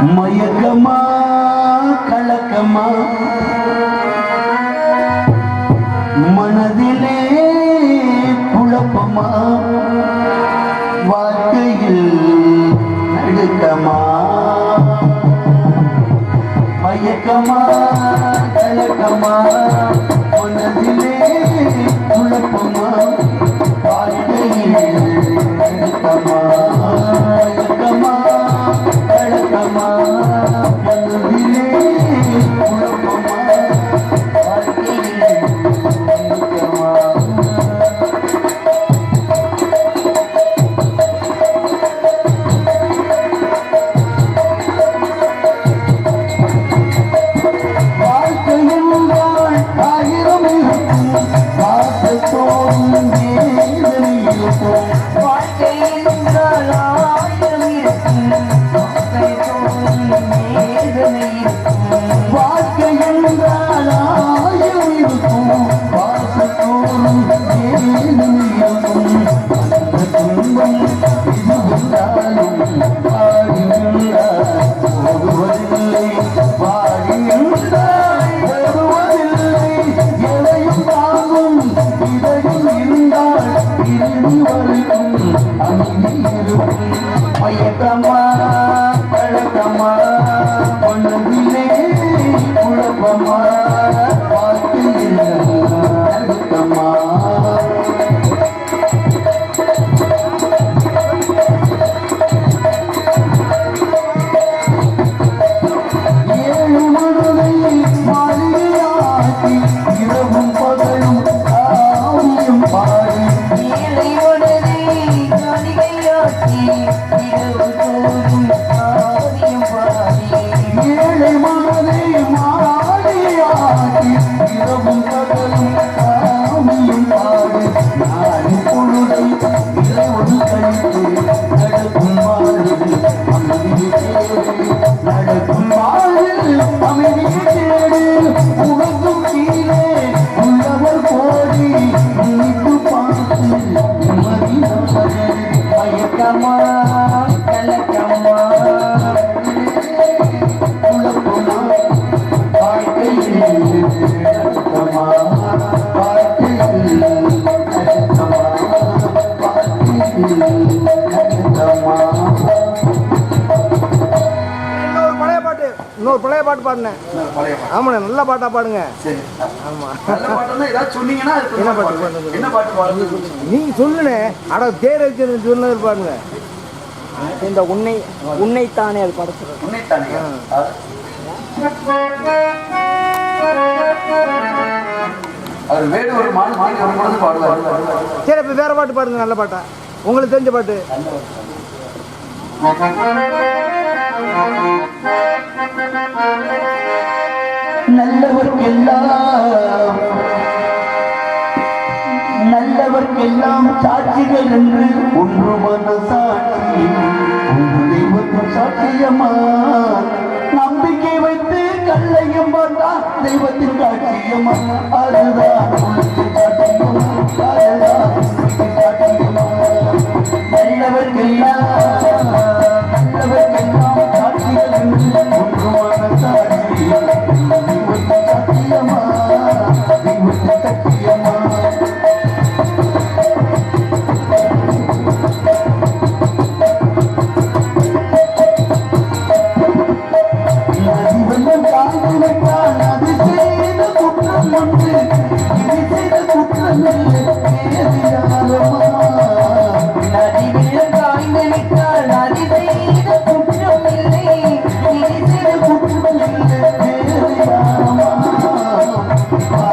மயக்கமா கலக்கமா? மனதிலே குழப்பமா? வாழ்க்கையில் நடுக்கமா? மயக்கமா கலக்கமா? மனதிலே குழப்பமா? வாழ்க்கையில் நடுக்கமா? மயக்கமா பழக்கமா மனதிலே குழப்பமா Thank you. மயக்கமா கலக்கம்மா குழப்பமா வாழ்க்கையில் நடக்கமா இன்னொரு பழைய பாட்டு பாடினேன். ஆமாண்ணே நல்ல பாட்டா பாடுங்க. சரி. ஆமா. நல்ல பாட்டுன்னா ஏதாவது சொன்னீங்கன்னா அதுக்கு என்ன பாட்டு என்ன பாட்டு பாடுறது? நீங்க சொல்லுனே அட தேர் வச்சு சொன்னது பாருங்க இந்த உன்னை உன்னைத்தானே அது படத்துல. உன்னைத்தானே? அவர் ஒரு மாடு மாடி பாடுவார். சரி இப்ப வேற பாட்டு பாடுங்க நல்ல பாட்டா. உங்களுக்கு தெரிஞ்ச பாட்டு. நல்லவர்க்கெல்லாம் நல்லவர்க்கெல்லாம் சாட்சிகள் என்று ஒன்று மன சாட்சி ஒன்று தெய்வத்தின் சாட்சியமா நம்பிக்கை வைத்து கல்லையும் பார்த்தா தெய்வத்தின் அதுதான் சாட்சியமா அதுதான் சாட்சியமா நல்லவர்க்கெல்லாம் நல்லவர்க்கெல்லாம் சாட்சிகள் சாட்சி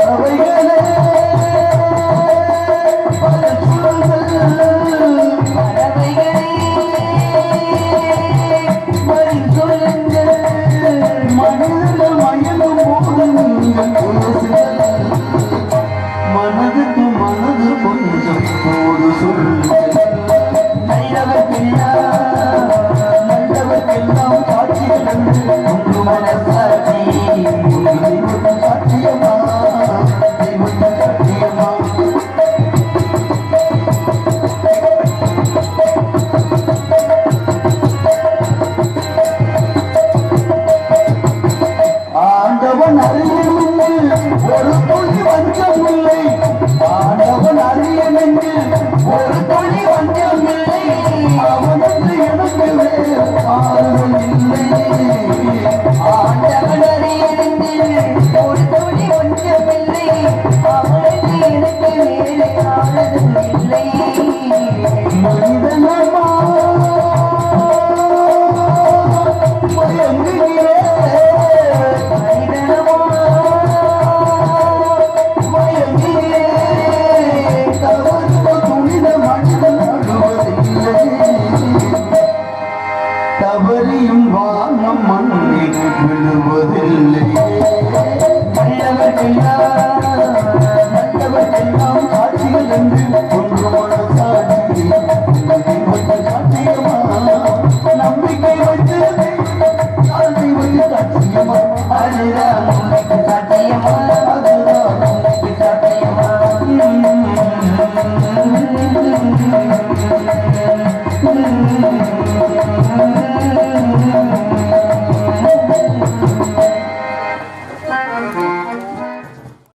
Thank you. எங்கேயும் வானம் மண்ணில் விழுவதில்லை. நல்லவர்களா நல்லவர்களா